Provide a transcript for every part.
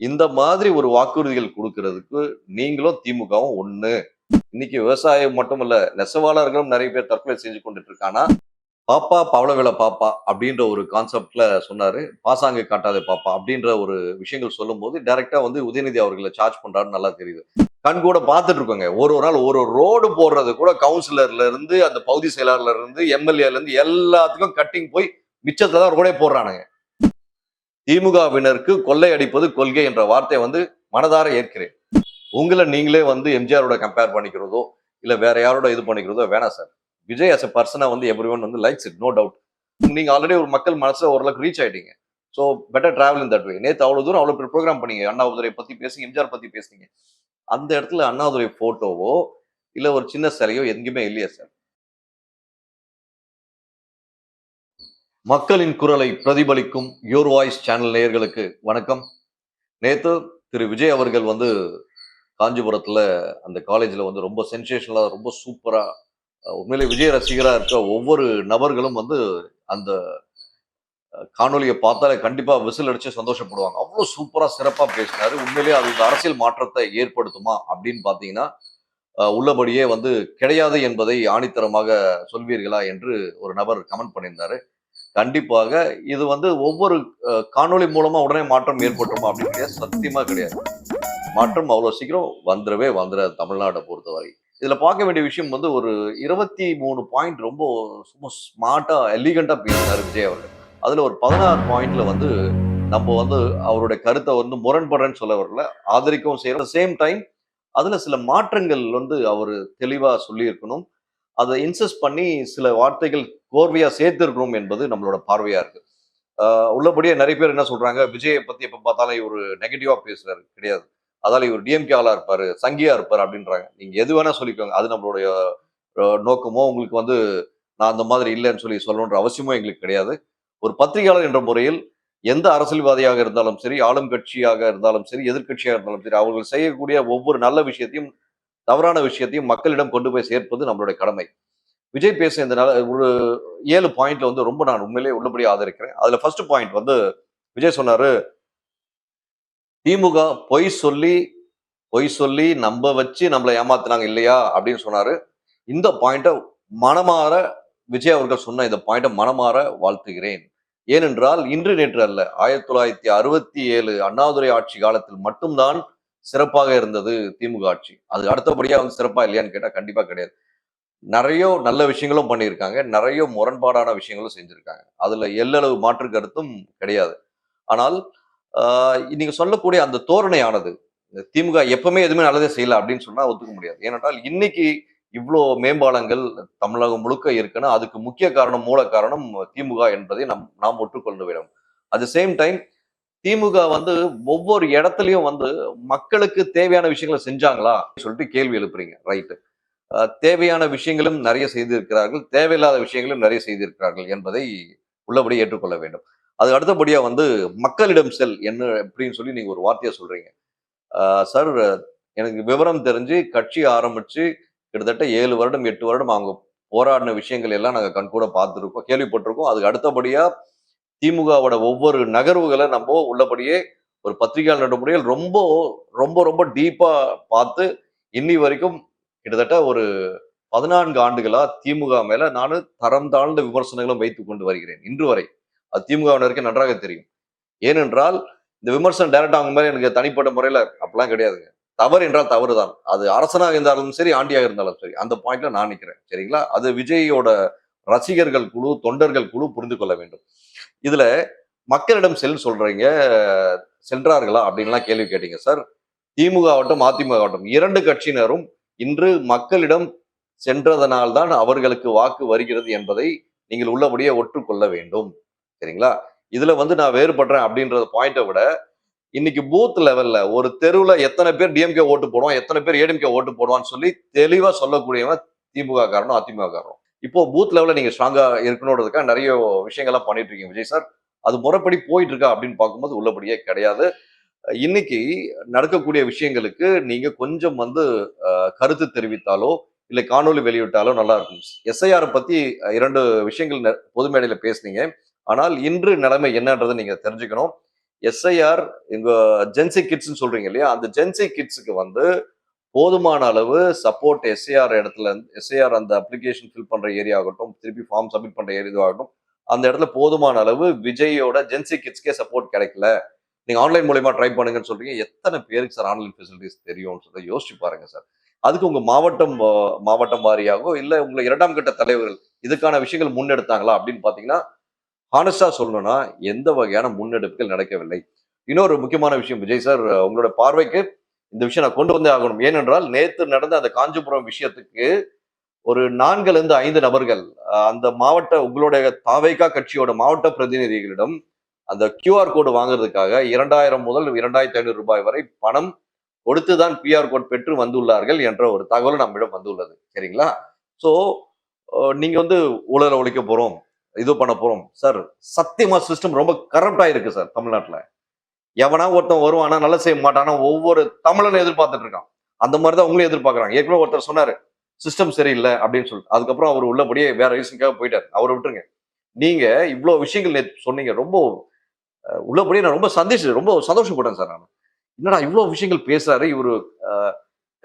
இந்த மாதிரி ஒரு வாக்குறுதிகள் கொடுக்கறதுக்கு நீங்களும் திமுகவும் ஒண்ணு. இன்னைக்கு விவசாயம் மட்டும் இல்ல நெசவாளர்களும் நிறைய பேர் தற்கொலை செஞ்சு கொண்டுட்டு இருக்கானா பாப்பா பவளவில பாப்பா அப்படின்ற ஒரு கான்செப்ட்ல சொன்னாரு. பாசாங்க காட்டாத பாப்பா அப்படின்ற ஒரு விஷயங்கள் சொல்லும்போது டைரக்டா வந்து உதயநிதி அவர்களை சார்ஜ் பண்றாருன்னு நல்லா தெரியுது. கண் கூட பார்த்துட்டு இருக்கோங்க ஒரு ஒரு நாள் ஒரு ஒரு ரோடு போடுறது கூட கவுன்சிலர்ல இருந்து அந்த பகுதி செயலாளர்ல இருந்து எம்எல்ஏல இருந்து எல்லாத்துக்கும் கட்டிங் போய் மிச்சத்துல தான் ரோடே போடுறானுங்க. திமுகவினருக்கு கொள்ளை அடிப்பது கொள்கை என்ற வார்த்தையை வந்து மனதார ஏற்கிறேன். உங்களை நீங்களே வந்து எம்ஜிஆரோட கம்பேர் பண்ணிக்கிறதோ இல்லை வேற யாரோட இது பண்ணிக்கிறதோ வேணாம் சார். விஜய் அஸ் எ பர்சனாக வந்து எவ்ரி ஒன் வந்து லைக்ஸ் இட் நோ டவுட் நீங்கள் ஆல்ரெடி ஒரு மக்கள் மனசில் ஓரளவுக்கு ரீச் ஆயிட்டீங்க. So better travel in that way நேற்று அவ்வளோ தூரம் அவ்வளவு ப்ரோக்ராம் பண்ணீங்க. அண்ணாதுரை பற்றி பேசுங்க எம்ஜிஆர் பற்றி பேசுனீங்க. அந்த இடத்துல அண்ணாதுரை ஃபோட்டோவோ இல்லை ஒரு சின்ன சிலையோ எங்கேயுமே இல்லையா சார். மக்களின் குரலை பிரதிபலிக்கும் யோர் வாய்ஸ் சேனல் நேயர்களுக்கு வணக்கம். நேத்து திரு விஜய் அவர்கள் வந்து காஞ்சிபுரத்தில் அந்த காலேஜில் வந்து ரொம்ப சென்சேஷனலாக ரொம்ப சூப்பராக உண்மையிலே விஜய் ரசிகராக இருக்க ஒவ்வொரு நபர்களும் வந்து அந்த காணொலியை பார்த்தாலே கண்டிப்பாக விசில் அடித்து சந்தோஷப்படுவாங்க. அவ்வளோ சூப்பராக சிறப்பாக பேசினார். உண்மையிலேயே அது இந்த அரசியல் மாற்றத்தை ஏற்படுத்துமா அப்படின்னு பார்த்தீங்கன்னா உள்ளபடியே வந்து கிடையாது என்பதை ஆணித்தரமாக சொல்வீர்களா என்று ஒரு நபர் கமெண்ட் பண்ணியிருந்தாரு. கண்டிப்பாக இது வந்து ஒவ்வொரு காணொளி மூலமா உடனே மாற்றம் ஏற்பட்டுமா அப்படின்னு கிடையாது சத்தியமா கிடையாது. மாற்றம் அவ்வளோ சீக்கிரம் வந்துடவே வந்துட தமிழ்நாட்டை பொறுத்தவரை. இதில் பார்க்க வேண்டிய விஷயம் வந்து ஒரு இருபத்தி மூணு பாயிண்ட் ரொம்ப ஸ்மார்ட்டாக ஸ்மார்ட்டா எலிகண்டா பேசினாரு விஜய் அவர்கள். அதில் ஒரு பதினாறு பாயிண்ட்ல வந்து நம்ம வந்து அவருடைய கருத்தை வந்து முரண்படுறேன்னு சொல்ல வரல ஆதரிக்கவும் செய்கிற சேம் டைம் அதில் சில மாற்றங்கள் வந்து அவர் தெளிவாக சொல்லியிருக்கணும். அதை இன்சஸ்ட் பண்ணி சில வார்த்தைகள் கோர்வையா சேர்த்திருக்கணும் என்பது நம்மளோட பார்வையா இருக்கு. உள்ளபடியே நிறைய பேர் என்ன சொல்றாங்க விஜயை பத்தி எப்போ பார்த்தாலும் இவர் நெகட்டிவாக பேசுறாரு கிடையாது. அதால இவர் டிஎம்கே ஆளாக இருப்பாரு சங்கியா இருப்பாரு அப்படின்றாங்க. நீங்க எது வேணா சொல்லிக்கோங்க. அது நம்மளுடைய நோக்கமோ உங்களுக்கு வந்து நான் அந்த மாதிரி இல்லைன்னு சொல்லி சொல்லணுன்ற அவசியமோ எங்களுக்கு கிடையாது. ஒரு பத்திரிகையாளர் என்ற முறையில் எந்த அரசியல்வாதியாக இருந்தாலும் சரி ஆளும் கட்சியாக இருந்தாலும் சரி எதிர்க்கட்சியாக இருந்தாலும் சரி அவர்கள் செய்யக்கூடிய ஒவ்வொரு நல்ல விஷயத்தையும் தவறான விஷயத்தையும் மக்களிடம் கொண்டு போய் சேர்ப்பது நம்மளுடைய கடமை. விஜய் பேச இந்த நாள் ஒரு ஏழு பாயிண்ட்ல வந்து ரொம்ப நான் உண்மையிலேயே உள்ளபடியே ஆதரிக்கிறேன். அதுல ஃபர்ஸ்ட் பாயிண்ட் வந்து விஜய் சொன்னாரு திமுக பொய் சொல்லி பொய் சொல்லி நம்ப வச்சு நம்மளை ஏமாத்தினாங்க இல்லையா? அப்படின்னு சொன்னாரு. இந்த பாயிண்ட்டை மனமாற விஜய் அவர்கள் சொன்ன இந்த பாயிண்ட்டை மனமாற வாழ்த்துகிறேன். ஏனென்றால் இன்று நேற்று அல்ல ஆயிரத்தி தொள்ளாயிரத்தி அறுபத்தி ஏழு அண்ணாதுரை ஆட்சி காலத்தில் மட்டும்தான் சிறப்பாக இருந்தது திமுக ஆட்சி. அது அடுத்தபடியாக வந்து சிறப்பாக இல்லையான்னு கேட்டால் கண்டிப்பாக கிடையாது. நிறைய நல்ல விஷயங்களும் பண்ணியிருக்காங்க. நிறைய முரண்பாடான விஷயங்களும் செஞ்சுருக்காங்க. அதில் எல்லளவு மாற்று கருத்தும் கிடையாது. ஆனால் ஆஹ் சொல்லக்கூடிய அந்த தோரணையானது திமுக எப்பவுமே எதுவுமே நல்லதே செய்யல அப்படின்னு சொன்னால் ஒத்துக்க முடியாது. ஏனென்றால் இன்னைக்கு இவ்வளோ மேம்பாலங்கள் தமிழகம் முழுக்க இருக்குன்னா அதுக்கு முக்கிய காரணம் மூல காரணம் திமுக என்பதை நம் நாம் ஒற்றுக்கொண்டு வேண்டும். அட் சேம் டைம் திமுக வந்து ஒவ்வொரு இடத்துலையும் வந்து மக்களுக்கு தேவையான விஷயங்களை செஞ்சாங்களா? சொல்லிட்டு கேள்வி எழுப்புறீங்க. ரைட்டு தேவையான விஷயங்களும் நிறைய செய்திருக்கிறார்கள். தேவையில்லாத விஷயங்களும் நிறைய செய்திருக்கிறார்கள் என்பதை உள்ளபடி ஏற்றுக்கொள்ள வேண்டும். அது அடுத்தபடியாக வந்து மக்களிடம் செல் என்ன அப்படின்னு சொல்லி நீங்கள் ஒரு வார்த்தையை சொல்கிறீங்க சார் எனக்கு விவரம் தெரிஞ்சு கட்சி ஆரம்பித்து கிட்டத்தட்ட ஏழு வருடம் எட்டு வருடம் அவங்க போராடின விஷயங்கள் எல்லாம் நாங்கள் கண்கூட பார்த்துருக்கோம் கேள்விப்பட்டிருக்கோம். அதுக்கு அடுத்தபடியாக திமுகவோட ஒவ்வொரு நகர்வுகளை நம்ம உள்ளபடியே ஒரு பத்திரிகையாளர் முறையில் ரொம்ப ரொம்ப ரொம்ப டீப்பா பார்த்து இன்னி வரைக்கும் கிட்டத்தட்ட ஒரு பதினான்கு ஆண்டுகளா திமுக மேல நான் தரம் தாழ்ந்த விமர்சனங்களும் வைத்துக் கொண்டு வருகிறேன். இன்று வரை அது திமுகவினருக்கு நன்றாக தெரியும். ஏனென்றால் இந்த விமர்சனம் டைரக்டா அவங்க மேலே எனக்கு தனிப்பட்ட முறையில் அப்படிலாம் கிடையாதுங்க. தவறு என்றால் தவறு தான் அது அரசனாக இருந்தாலும் சரி ஆண்டியாக இருந்தாலும் சரி அந்த பாயிண்ட்ல நான் நிற்கிறேன் சரிங்களா? அது விஜயோட ரசிகர்கள் குழு தொண்டர்கள் குழு புரிந்து கொள்ள வேண்டும். இதுல மக்களிடம் செல் சொல்றீங்க சென்றார்களா அப்படின்லாம் கேள்வி கேட்டீங்க சார். திமுக ஆகட்டும் அதிமுக ஆகட்டும் இரண்டு கட்சியினரும் இன்று மக்களிடம் சென்றதனால்தான் அவர்களுக்கு வாக்கு வருகிறது என்பதை நீங்கள் உள்ளபடியே ஒற்றுக்கொள்ள வேண்டும். சரிங்களா? இதுல வந்து நான் வேறுபடுறேன் அப்படின்றத பாயிண்ட்டை விட இன்னைக்கு பூத் லெவல்ல ஒரு தெருவுல எத்தனை பேர் டிஎம்கே ஓட்டு போடுவான் எத்தனை பேர் ஏடிஎம்கே ஓட்டு போடுவான்னு சொல்லி தெளிவா சொல்லக்கூடியவன் திமுக காரணம் அதிமுக காரணம் இப்போ பூத் லெவலில் நீங்கள் ஸ்ட்ராங்காக இருக்கணுன்றதுக்காக நிறைய விஷயங்கள்லாம் பண்ணிட்டு இருக்கீங்க விஜய் சார் அது முறைப்படி போயிட்டு இருக்கா அப்படின்னு பார்க்கும்போது உள்ளபடியே கிடையாது. இன்னைக்கு நடக்கக்கூடிய விஷயங்களுக்கு நீங்க கொஞ்சம் வந்து கருத்து தெரிவித்தாலோ இல்லை காணொலி வெளியிட்டாலோ நல்லா இருக்கும். எஸ்ஐஆர் பத்தி இரண்டு விஷயங்கள் நெ- பொது மேடையில பேசுனீங்க. ஆனால் இன்று நிலைமை என்னன்றதை நீங்க தெரிஞ்சுக்கணும். எஸ்ஐஆர் எங்க ஜென்சி கிட்ஸ்ன்னு சொல்றீங்க இல்லையா? அந்த ஜென்சி கிட்ஸுக்கு வந்து போதுமான அளவு சப்போர்ட் எஸ்ஏஆர் இடத்துல எஸ்ஐஆர் அந்த அப்ளிகேஷன் ஃபில் பண்ணுற ஏரியா ஆகட்டும் திருப்பி ஃபார்ம் சப்மிட் பண்ணுற ஏரியா ஆகட்டும் அந்த இடத்துல போதுமான அளவு விஜயோட ஜென்சி கிட்ஸ்க்கே சப்போர்ட் கிடைக்கல. நீங்கள் ஆன்லைன் மூலயமா ட்ரை பண்ணுங்கன்னு சொல்றீங்க. எத்தனை பேருக்கு சார் ஆன்லைன் ஃபெசிலிட்டிஸ் தெரியும்னு சொல்லி யோசிச்சு பாருங்க சார் அதுக்கு உங்கள் மாவட்டம் மாவட்டம் வாரியாகவோ இல்லை உங்களை இரண்டாம் கட்ட தலைவர்கள் இதுக்கான விஷயங்கள் முன்னெடுத்தாங்களா அப்படின்னு பார்த்தீங்கன்னா ஹானஸ்டாக சொல்லணும்னா எந்த வகையான முன்னெடுப்புகள் நடக்கவில்லை. இன்னொரு முக்கியமான விஷயம் விஜய் சார் உங்களோட பார்வைக்கு இந்த விஷயம் நான் கொண்டு வந்தே ஆகணும். ஏனென்றால் நேற்று நடந்த அந்த காஞ்சிபுரம் விஷயத்துக்கு ஒரு நான்குல இருந்து ஐந்து நபர்கள் அந்த மாவட்ட உங்களுடைய தாவைக்கா கட்சியோட மாவட்ட பிரதிநிதிகளிடம் அந்த கியூஆர் கோடு வாங்குறதுக்காக இரண்டாயிரம் முதல் இரண்டாயிரத்தி ஐநூறு ரூபாய் வரை பணம் கொடுத்துதான் பிஆர் கோட் பெற்று வந்துள்ளார்கள் என்ற ஒரு தகவல் நம்மிடம் வந்துள்ளது. சரிங்களா? ஸோ நீங்க வந்து ஊழலை ஒழிக்க போறோம் இது பண்ண போறோம். சார் சத்தியமா சிஸ்டம் ரொம்ப கரப்டா இருக்கு சார் தமிழ்நாட்டில். எவனா ஒருத்தன் வருவானா நல்லா செய்ய மாட்டானா ஒவ்வொரு தமிழனும் எதிர்பார்த்துட்டு இருக்கான். அந்த மாதிரி தான் உங்களும் எதிர்பார்க்கறாங்க. ஏற்கனவே ஒருத்தர் சொன்னாரு சிஸ்டம் சரியில்லை அப்படின்னு சொல்லிட்டு. அதுக்கப்புறம் அவர் உள்ளபடியே வேற ரீசனுக்காக போயிட்டார். அவரை விட்டுருங்க. நீங்க இவ்வளவு விஷயங்கள் நேற்று சொன்னீங்க. ரொம்ப உள்ளபடியே நான் ரொம்ப சந்தோஷம் ரொம்ப சந்தோஷப்பட்டேன் சார் நான். என்னடா இவ்வளவு விஷயங்கள் பேசுறாரு இவரு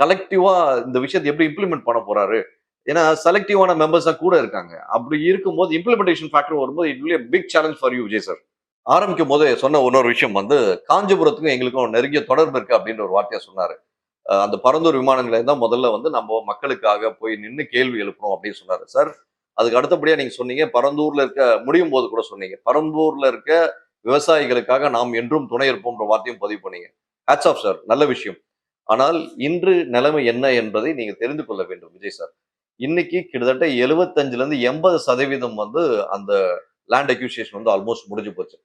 கலெக்டிவா இந்த விஷயத்தை எப்படி இம்ப்ளிமெண்ட் பண்ண போறாரு? ஏன்னா செலக்டிவான மெம்பர்ஸ் தான் கூட இருக்காங்க. அப்படி இருக்கும்போது இம்ப்ளிமெண்டேஷன் ஃபேக்டர் வரும்போது it will big challenge for you Vijay sir. ஆரம்பிக்கும் போது சொன்ன இன்னொரு விஷயம் வந்து காஞ்சிபுரத்துக்கும் எங்களுக்கும் நெருங்கிய தொடர்பு இருக்கு அப்படின்ற ஒரு வார்த்தையை சொன்னாரு. அந்த பரந்தூர் விமான நிலையம் தான் முதல்ல வந்து நம்ம மக்களுக்காக போய் நின்று கேள்வி எழுப்பணும் அப்படின்னு சொன்னாரு. சார் அதுக்கு அடுத்தபடியா நீங்க சொன்னீங்க பரந்தூர்ல இருக்க முடியும் போது கூட சொன்னீங்க. பரந்தூர்ல இருக்க விவசாயிகளுக்காக நாம் என்றும் துணை இருப்போம்ன்ற வார்த்தையும் பதிவு பண்ணீங்க. ஹேட்ஸ் ஆஃப் சார் நல்ல விஷயம். ஆனால் இன்று நிலைமை என்ன என்பதை நீங்கள் தெரிந்து கொள்ள வேண்டும் விஜய் சார் இன்னைக்கு கிட்டத்தட்ட எழுபத்தஞ்சுல இருந்து எண்பது சதவீதம் வந்து அந்த லேண்ட் அக்யூசியேஷன் வந்து ஆல்மோஸ்ட் முடிஞ்சு போச்சு.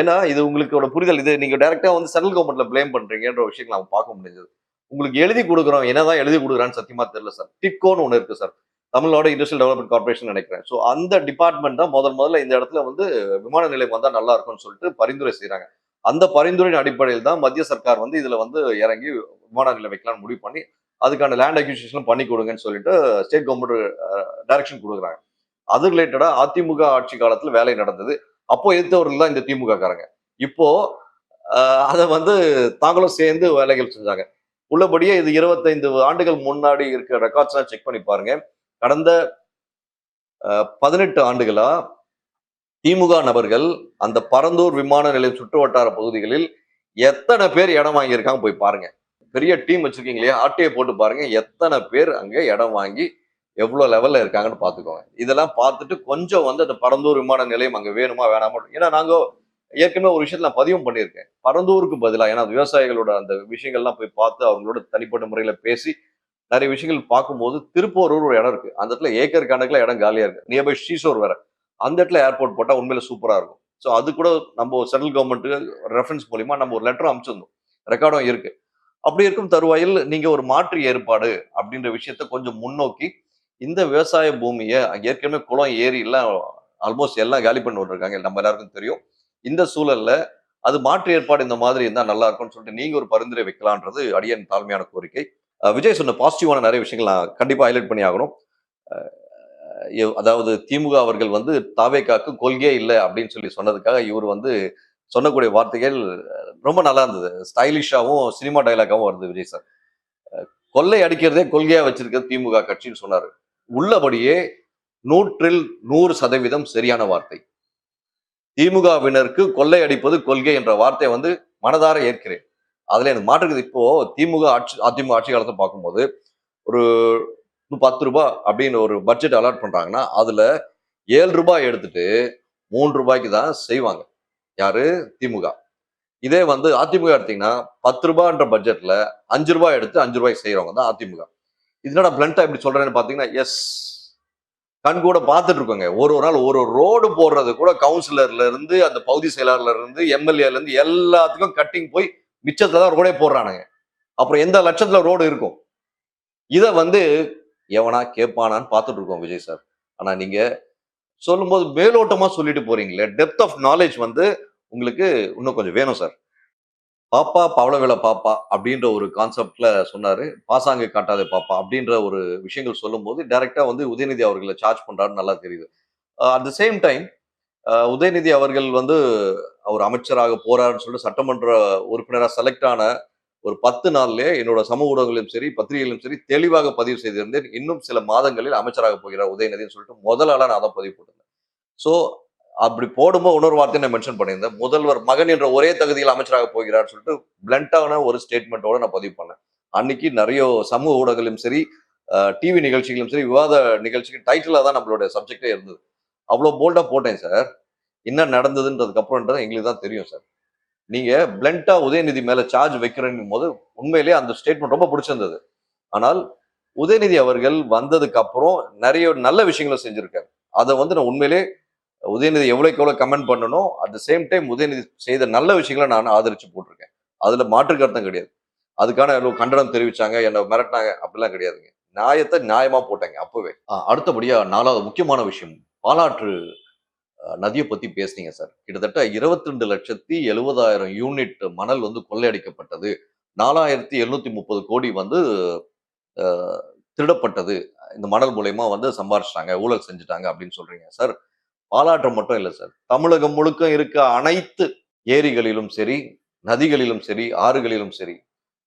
ஏன்னா இது உங்களுக்கோட புரிதல். இது நீங்க டைரக்டா வந்து சென்ட்ரல் கவர்மெண்ட்ல பிளேம் பண்றீங்கன்ற விஷயங்களை நம்ம பார்க்க முடிஞ்சது. உங்களுக்கு எழுதி கொடுக்குறோம். என்னதான் எழுதி கொடுக்குறான்னு சத்தியமா தெரியல சார் டிக்கோன்னு ஒன்று இருக்கு sir Tamil Nadu industrial development corporation நினைக்கிறேன். ஸோ அந்த டிபார்ட்மெண்ட் தான் முதல் முதல்ல இந்த இடத்துல வந்து விமான நிலையம் வந்தால் நல்லா இருக்கும்னு சொல்லிட்டு பரிந்துரை செய்கிறாங்க அந்த பரிந்துரையின் அடிப்படையில் தான் மத்திய சர்க்கார் வந்து இதில் வந்து இறங்கி விமான நிலையம் வைக்கலாம்னு முடிவு பண்ணி அதுக்கான லேண்ட் அக்யூசியேஷன் பண்ணி கொடுங்கன்னு சொல்லிட்டு ஸ்டேட் கவர்மெண்ட் டைரக்ஷன் கொடுக்குறாங்க. அது ரிலேட்டடாக அதிமுக ஆட்சி காலத்தில் வேலை நடந்தது. அப்போ எதிர்த்தவர்கள் தான் இந்த திமுக காரங்க இப்போ அதை வந்து தாங்களும் சேர்ந்து வேலைகள் செஞ்சாங்க. உள்ளபடியே இது இருபத்தைந்து ஆண்டுகள் முன்னாடி இருக்க ரெக்கார்ட்ஸ் எல்லாம் செக் பண்ணி பாருங்க. கடந்த பதினெட்டு ஆண்டுகளா திமுக நபர்கள் அந்த பரந்தூர் விமான நிலையம் சுற்று வட்டார பகுதிகளில் எத்தனை பேர் இடம் வாங்கியிருக்காங்க போய் பாருங்க. பெரிய டீம் வச்சிருக்கீங்க இல்லையா? ஆட்டையை போட்டு பாருங்க. எத்தனை பேர் அங்கே இடம் வாங்கி எவ்வளோ லெவலில் இருக்காங்கன்னு பார்த்துக்கோங்க. இதெல்லாம் பார்த்துட்டு கொஞ்சம் வந்து அந்த பரந்தூர் விமான நிலையம் அங்கே வேணுமா வேணாமா? ஏன்னா நாங்கள் ஏற்கனவே ஒரு விஷயத்தில் நான் பதிவும் பண்ணியிருக்கேன். பரந்தூருக்கு பதிலாக ஏன்னா விவசாயிகளோட அந்த விஷயங்கள்லாம் போய் பார்த்து அவங்களோட தனிப்பட்ட முறையில் பேசி நிறைய விஷயங்கள் பார்க்கும்போது திருப்பூரூர் ஒரு இடம் இருக்கு. அந்த இடத்துல ஏக்கர் கணக்கில் இடம் காலியாக இருக்கு. நியர்பை ஸ்ரீசோர் வேற. அந்த இடத்துல ஏர்போர்ட் போட்டால் உண்மையில சூப்பராக இருக்கும். ஸோ அது கூட நம்ம சென்ட்ரல் கவர்மெண்ட்டுக்கு ரெஃபரன்ஸ் மூலியமாக நம்ம ஒரு லெட்டர் அனுப்பிச்சிருந்தோம். ரெக்கார்டும் இருக்கு. அப்படி இருக்கும் தருவாயில் நீங்கள் ஒரு மாற்று ஏற்பாடு அப்படின்ற விஷயத்த கொஞ்சம் முன்னோக்கி இந்த விவசாய பூமியை ஏற்கனவே குளம் ஏரி எல்லாம் ஆல்மோஸ்ட் எல்லாம் காலி பண்ணி விட்டுருக்காங்க. நம்ம எல்லாருக்கும் தெரியும். இந்த சூழல்ல அது மாற்று ஏற்பாடு இந்த மாதிரி இருந்தால் நல்லா இருக்கும்னு சொல்லிட்டு நீங்க ஒரு பரிந்துரை வைக்கலான்றது அடியன் தாழ்மையான கோரிக்கை. விஜய் சொன்ன பாசிட்டிவான நிறைய விஷயங்கள் நான் கண்டிப்பாக ஹைலைட் பண்ணி ஆகணும். அதாவது திமுக அவர்கள் வந்து தாவேக்காக்கு கொள்கையே இல்லை அப்படின்னு சொல்லி சொன்னதுக்காக இவர் வந்து சொன்னக்கூடிய வார்த்தைகள் ரொம்ப நல்லா இருந்தது. ஸ்டைலிஷாகவும் சினிமா டைலாக்காகவும் வருது விஜய் சார் கொள்ளை அடிக்கிறதே கொள்கையா வச்சிருக்க திமுக கட்சின்னு சொன்னாரு. உள்ளபடியே நூற்றில் நூறு சதவீதம் சரியான வார்த்தை. திமுகவினருக்கு கொள்ளை அடிப்பது கொள்கை என்ற வார்த்தையை வந்து மனதார ஏற்கிறேன். அதுல எனக்கு மாற்றுக்குது இப்போ திமுக ஆட்சி அதிமுக ஆட்சி காலத்தை பார்க்கும்போது ஒரு பத்து ரூபாய் அப்படின்னு ஒரு பட்ஜெட் அலாட் பண்றாங்கன்னா அதுல ஏழு ரூபாய் எடுத்துட்டு மூன்று ரூபாய்க்கு தான் செய்வாங்க. யாரு? திமுக. இதே வந்து அதிமுக எடுத்தீங்கன்னா பத்து ரூபாய்ன்ற பட்ஜெட்ல அஞ்சு ரூபாய் எடுத்து அஞ்சு ரூபாய்க்கு செய்யறவங்க தான் அதிமுக. இதனோட பிளண்டா இப்படி சொல்றேன்னு பாத்தீங்கன்னா எஸ் கண் கூட பார்த்துட்டு இருக்கோங்க. ஒரு ஒரு நாள் ஒரு ரோடு போடுறது கூட கவுன்சிலர்ல இருந்து அந்த பகுதி செயலாளர்ல இருந்து எம்எல்ஏல இருந்து எல்லாத்துக்கும் கட்டிங் போய் மிச்சத்துல தான் ரோடே போடுறானுங்க. அப்புறம் எந்த லட்சத்துல ரோடு இருக்கும்? இதை வந்து எவனா கேட்பானான்னு பார்த்துட்டு இருக்கோம் விஜய் சார் ஆனா நீங்க சொல்லும்போது மேலோட்டமா சொல்லிட்டு போறீங்களே. டெப்த் ஆஃப் நாலேஜ் வந்து உங்களுக்கு இன்னும் கொஞ்சம் வேணும் சார் பாப்பா பவளவேல பாப்பா அப்படின்ற ஒரு கான்செப்ட்ல சொன்னாரு. பாசாங்க காட்டாதே பாப்பா அப்படின்ற ஒரு விஷயங்கள் சொல்லும்போது டைரக்டா வந்து உதயநிதி அவர்களை சார்ஜ் பண்றாருன்னு நல்லா தெரியுது. At the same time Udhayanidhi அவர்கள் வந்து அவர் அமைச்சராக போறாருன்னு சொல்லிட்டு சட்டமன்ற உறுப்பினராக செலக்ட் ஆன ஒரு பத்து நாள்லயே என்னோட சமூக ஊடகங்களிலும் சரி பத்திரிகைகளிலும் சரி தெளிவாக பதிவு செய்திருந்தேன். இன்னும் சில மாதங்களில் அமைச்சராக போகிறார் உதயநிதினு சொல்லிட்டு முதலாளர் நான் தான் பதிவு போட்டிருந்தேன். ஸோ அப்படி போடும்போது இன்னொரு வார்த்தையை நான் மென்ஷன் பண்ணியிருந்தேன். முதல்வர் மகன் என்ற ஒரே தகுதியில் அமைச்சராக போகிறார் சொல்லிட்டு பிளண்டான ஒரு ஸ்டேட்மெண்ட்டோட நான் பதிவு பண்ணேன். அன்னைக்கு நிறைய சமூக ஊடகங்களிலும் சரி டிவி நிகழ்ச்சிகளும் சரி விவாத நிகழ்ச்சிக்கு டைட்டிலாக தான் நம்மளுடைய சப்ஜெக்டே இருந்தது. அவ்வளோ போல்டாக போட்டேன் சார் என்ன நடந்ததுன்றதுக்கு அப்புறம்ன்றது எங்களுக்கு தான் தெரியும் சார் நீங்கள் பிளண்டா உதயநிதி மேலே சார்ஜ் வைக்கிறேன் போது உண்மையிலேயே அந்த ஸ்டேட்மெண்ட் ரொம்ப பிடிச்சிருந்தது. ஆனால் உதயநிதி அவர்கள் வந்ததுக்கு அப்புறம் நிறைய நல்ல விஷயங்களை செஞ்சுருக்கேன் அதை வந்து நான் உண்மையிலே உதயநிதி எவ்வளோக்கு எவ்வளோ கமெண்ட் பண்ணணும் at the same time Udhayanidhi செய்த நல்ல விஷயங்களை நான் ஆதரிச்சு போட்டிருக்கேன். அதுல மாற்று கருத்தம் கிடையாது. அதுக்கான கண்டனம் தெரிவிச்சாங்க என்ன மிரட்டினாங்க அப்படிலாம் கிடையாதுங்க. நியாயத்தை நியாயமா போட்டாங்க அப்போவே. அடுத்தபடியாக அடுத்தபடியா நாலாவது முக்கியமான விஷயம் பாலாற்று நதியை பத்தி பேசுனீங்க சார் கிட்டத்தட்ட இருபத்தி ரெண்டு லட்சத்தி எழுபதாயிரம் யூனிட் மணல் வந்து கொள்ளையடிக்கப்பட்டது. நாலாயிரத்தி எழுநூத்தி முப்பது கோடி வந்து திருடப்பட்டது. இந்த மணல் மூலயமா வந்து சம்பாரிச்சிட்டாங்க ஊழல் செஞ்சுட்டாங்க அப்படின்னு சொல்றீங்க சார் பாலாற்றம் மட்டும் இல்லை சார் தமிழகம் முழுக்க இருக்க அனைத்து ஏரிகளிலும் சரி நதிகளிலும் சரி ஆறுகளிலும் சரி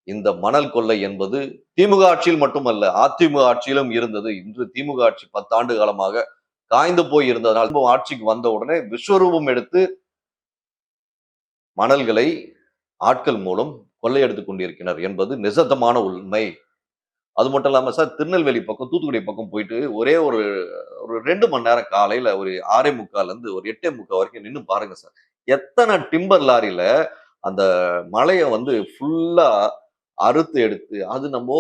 இந்த மணல் கொள்ளை என்பது திமுக ஆட்சியில் மட்டுமல்ல அதிமுக ஆட்சியிலும் இருந்தது. இன்று திமுக ஆட்சி பத்தாண்டு காலமாக காய்ந்து போய் இருந்ததனால் ஆட்சிக்கு வந்த உடனே விஸ்வரூபம் எடுத்து மணல்களை ஆட்கள் மூலம் கொள்ளையடித்துக் கொண்டிருக்கிறார் என்பது நிசத்தமான உண்மை. அது மட்டும் இல்லாமல் சார் திருநெல்வேலி பக்கம் தூத்துக்குடி பக்கம் போயிட்டு ஒரே ஒரு ஒரு ரெண்டு மணி நேரம் காலையில் ஒரு ஆறே முக்கால்லேருந்து ஒரு எட்டே முக்கால் வரைக்கும் நின்று பாருங்க சார். எத்தனை டிம்பர் லாரியில் அந்த மலையை வந்து ஃபுல்லாக அறுத்து எடுத்து அது நம்ம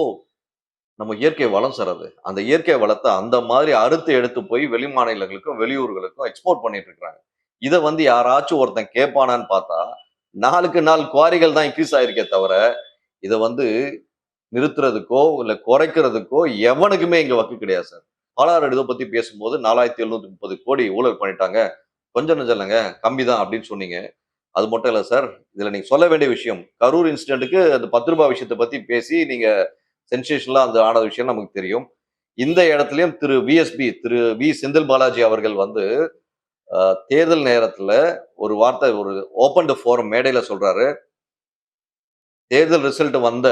நம்ம இயற்கை வளம் சார் அது. அந்த இயற்கை வளத்தை அந்த மாதிரி அறுத்து எடுத்து போய் வெளி மாநிலங்களுக்கும் வெளியூர்களுக்கும் எக்ஸ்போர்ட் பண்ணிட்டு இருக்கிறாங்க. இதை வந்து யாராச்சும் ஒருத்தன் கேட்பானான்னு பார்த்தா நாளுக்கு நாள் குவாரிகள் தான் இன்க்ரீஸ் ஆயிருக்கே தவிர இதை வந்து நிறுத்துறதுக்கோ இல்லை குறைக்கிறதுக்கோ எவனுக்குமே இங்கே வக்கு கிடையாது சார். பாலாறு இதை பற்றி பேசும்போது நாலாயிரத்தி எழுநூத்தி முப்பது கோடி ஊழல் பண்ணிட்டாங்க. கொஞ்சம் நெஞ்சம் இல்லைங்க கம்மி தான் அப்படின்னு சொன்னீங்க. அது மட்டும் இல்லை சார். இதில் நீங்கள் சொல்ல வேண்டிய விஷயம் கரூர் இன்சிடென்ட்டுக்கு அந்த பத்து ரூபாய் விஷயத்தை பற்றி பேசி நீங்கள் சென்சேஷன்லாம் அந்த ஆன விஷயம் நமக்கு தெரியும். இந்த இடத்துலையும் திரு விஎஸ்பி திரு வி செந்தில் பாலாஜி அவர்கள் வந்து தேர்தல் நேரத்தில் ஒரு வார்த்தை ஒரு ஓப்பன் டு ஃபோரம் மேடையில் சொல்கிறாரு தேர்தல் ரிசல்ட் வந்த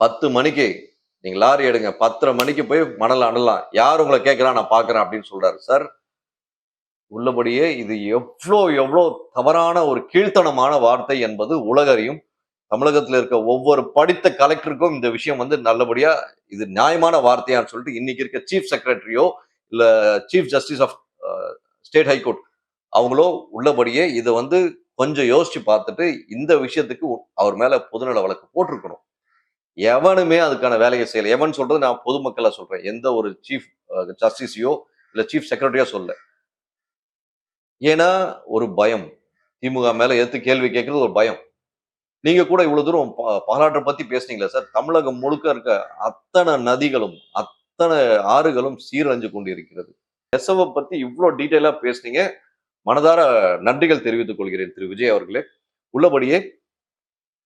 பத்து மணிக்கு நீங்க லாரி எடுங்க பத்தரை மணிக்கு போய் மணல் அணலாம் யார் உங்களை கேட்கிறா நான் பாக்குறேன் அப்படின்னு சொல்றாரு. சார் உள்ளபடியே இது எவ்வளோ எவ்வளோ தவறான ஒரு கீழ்த்தனமான வார்த்தை என்பது உலகறியும். தமிழகத்தில் இருக்க ஒவ்வொரு படித்த கலெக்டருக்கும் இந்த விஷயம் வந்து நல்லபடியா இது நியாயமான வார்த்தையான்னு சொல்லிட்டு இன்னைக்கு இருக்க சீஃப் செக்ரட்டரியோ இல்லை chief justice of state high court அவங்களோ உள்ளபடியே இதை வந்து கொஞ்சம் யோசிச்சு பார்த்துட்டு இந்த விஷயத்துக்கு அவர் மேலே பொதுநல வழக்கு போட்டிருக்கணும். எவனுமே அதுக்கான வேலையை செய்யல. எவன் சொல்றது நான் பொதுமக்களா சொல்றேன். எந்த ஒரு சீஃப் ஜஸ்டிஸையோ இல்ல சீஃப் செக்ரட்டரியோ சொல்ல ஏன்னா ஒரு பயம். திமுக மேல எடுத்து கேள்வி கேட்கறது ஒரு பயம். நீங்க கூட இவ்வளவு தூரம் பா- பத்தி பேசுனீங்களா சார். தமிழகம் முழுக்க இருக்க அத்தனை நதிகளும் அத்தனை ஆறுகளும் சீரழிஞ்சு கொண்டிருக்கிறது. நெசவை பத்தி இவ்வளவு டீட்டெயிலா பேசுனீங்க. மனதார நன்றிகள் தெரிவித்துக் கொள்கிறேன் திரு. விஜய் அவர்களே. உள்ளபடியே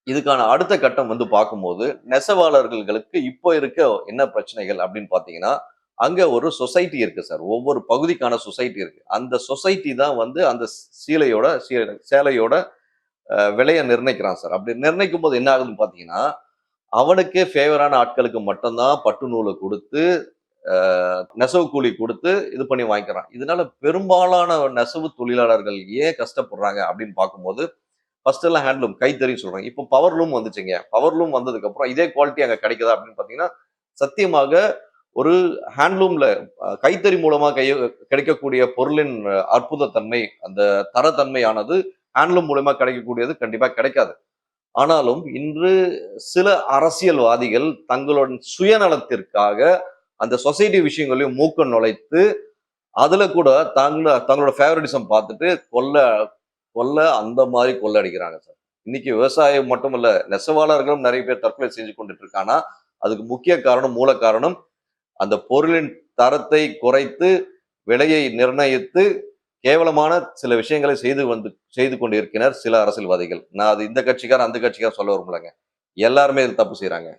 இதுக்கான அடுத்த கட்டம் வந்து பார்க்கும்போது நெசவாளர்களுக்கு இப்போ இருக்க என்ன பிரச்சனைகள் அப்படின்னு பார்த்தீங்கன்னா அங்கே ஒரு சொசைட்டி இருக்கு சார். ஒவ்வொரு பகுதிக்கான சொசைட்டி இருக்கு. அந்த சொசைட்டி தான் வந்து அந்த சீலையோட சீ- சேலையோட விலையை நிர்ணயிக்கிறான் சார். அப்படி நிர்ணயிக்கும் போது என்ன ஆகுதுன்னு பார்த்தீங்கன்னா அவனுக்கு ஃபேவரான ஆட்களுக்கு மட்டும்தான் பட்டு நூலை கொடுத்து நெசவு கூலி கொடுத்து இது பண்ணி வாங்கிக்கிறான். இதனால பெரும்பாலான நெசவு தொழிலாளர்கள் ஏன் கஷ்டப்படுறாங்க அப்படின்னு பார்க்கும்போது ஃபர்ஸ்ட் எல்லாம் ஹேண்ட்லூம் கைத்தறி சொல்றாங்க. இப்போ பவர் லூம் வந்துச்சுங்க. பவர் லூம் வந்ததுக்கு அப்புறம் இதே குவாலிட்டி அங்கே கிடைக்குதா அப்படின்னு பார்த்தீங்கன்னா சத்தியமாக ஒரு ஹேண்ட்லூம்ல கைத்தறி மூலமா கை கிடைக்கக்கூடிய பொருளின் அற்புதத்தன்மை அந்த தரத்தன்மையானது ஹேண்ட்லூம் மூலமா கிடைக்கக்கூடியது கண்டிப்பா கிடைக்காது. ஆனாலும் இன்று சில அரசியல்வாதிகள் தங்களோட சுயநலத்திற்காக அந்த சொசைட்டி விஷயங்களையும் மூக்க நுழைத்து அதுல கூட தங்கள தங்களோட ஃபேவரட்டிசம் பார்த்துட்டு கொல்ல கொல்ல அந்த மாதிரி கொள்ள அடிக்கிறாங்க சார். இன்னைக்கு விவசாயம் மட்டும் இல்ல நெசவாளர்களும் நிறைய பேர் தற்கொலை செஞ்சு கொண்டுட்டு இருக்கானா அதுக்கு முக்கிய காரணம் மூல காரணம் அந்த பொருளின் தரத்தை குறைத்து விலையை நிர்ணயித்து கேவலமான சில விஷயங்களை செய்து வந்து செய்து கொண்டிருக்கிறார் சில அரசியல்வாதிகள். நான் அது இந்த கட்சிக்கார அந்த கட்சிக்கார சொல்ல வரும்லங்க எல்லாருமே இது தப்பு செய்யறாங்க